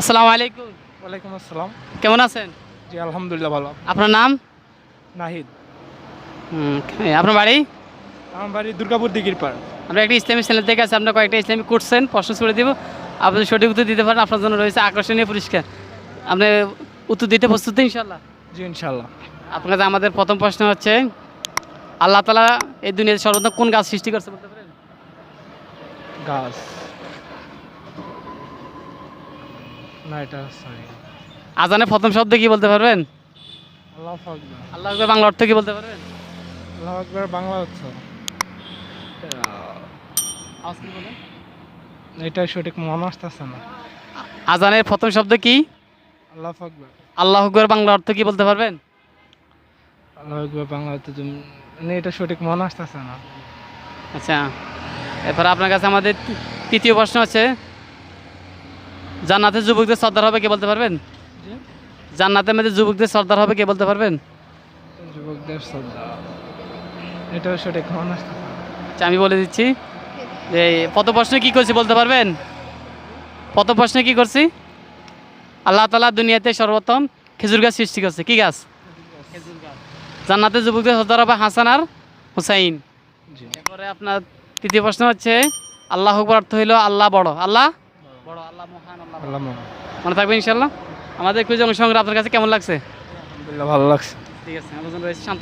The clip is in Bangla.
আসসালামু আলাইকুম। ওয়ালাইকুম আসসালাম। কেমন আছেন? জি আলহামদুলিল্লাহ ভালো। আপনার নাম? নাহিদ। হুম, আপনার বাড়ি? আমার বাড়ি দুর্গাপুর দিঘির পাড়। আমরা একটা ইসলামিক চ্যানেল থেকে আছে আপনার কয়েকটা ইসলামিক কোর্সেন প্রশ্ন করে দিব। আপনি সঠিক উত্তর দিতে পারেন আপনার জন্য রয়েছে আকর্ষণীয় পুরস্কার। আপনি উত্তর দিতে প্রস্তুত ইনশাল্লাহ জি ইনশাল্লাহ আপনার কাছে আমাদের প্রথম প্রশ্ন হচ্ছে আল্লাহ তালা এই দুনিয়াতে সর্বপ্রথম কোন গাছ সৃষ্টি করছে বলতে পারেন? গাছ। না এটা আজানের প্রথম শব্দ কি বলতে পারবেন? আল্লাহ আকবর। আল্লাহ আকবার বাংলা অর্থ কি বলতে পারবেন? আল্লাহ আকবর বাংলা বলেন। এটা সঠিক মনে আসতেছে না। আজানের প্রথম শব্দ কি? আল্লাহ আকবর। আল্লাহ আকবার বাংলা অর্থ কি বলতে পারবেন? আল্লাহ আকবর বাংলা তুমি মানে এটা সঠিক মনে আসতেছে না। আচ্ছা এরপর আপনার কাছে আমাদের তৃতীয় প্রশ্ন আছে। জান্নাতের যুবকদের সর্দার হবে কে বলতে পারবেন? জান্নাতের মধ্যে যুবকদের সর্দার হবে কে বলতে পারবেন? যুবকদের শ্রদ্ধা এটা সঠিক আচ্ছা আমি বলে দিচ্ছি যে কত প্রশ্নে কি করছি বলতে পারবেন? কত প্রশ্নে কি করছি? আল্লাহ তালা দুনিয়াতে সর্বোত্তম খেজুর গাছ সৃষ্টি করছে। কি গাছ? জান্নাতের যুবকদের সর্দার হবে হাসান আর হুসাইন। এরপরে আপনার তৃতীয় প্রশ্ন হচ্ছে আল্লাহ অর্থ হইল আল্লাহ বড়। আল্লাহ বড় আল্লাহ মহান আল্লাহ মনে থাকবে ইনশাল্লাহ আমাদের কুইজ অংশগ্রহণ আপনার কাছে কেমন লাগছে? আলহামদুলিল্লাহ ভালো লাগছে। ঠিক আছে আমাদের রয়েছে শান্ত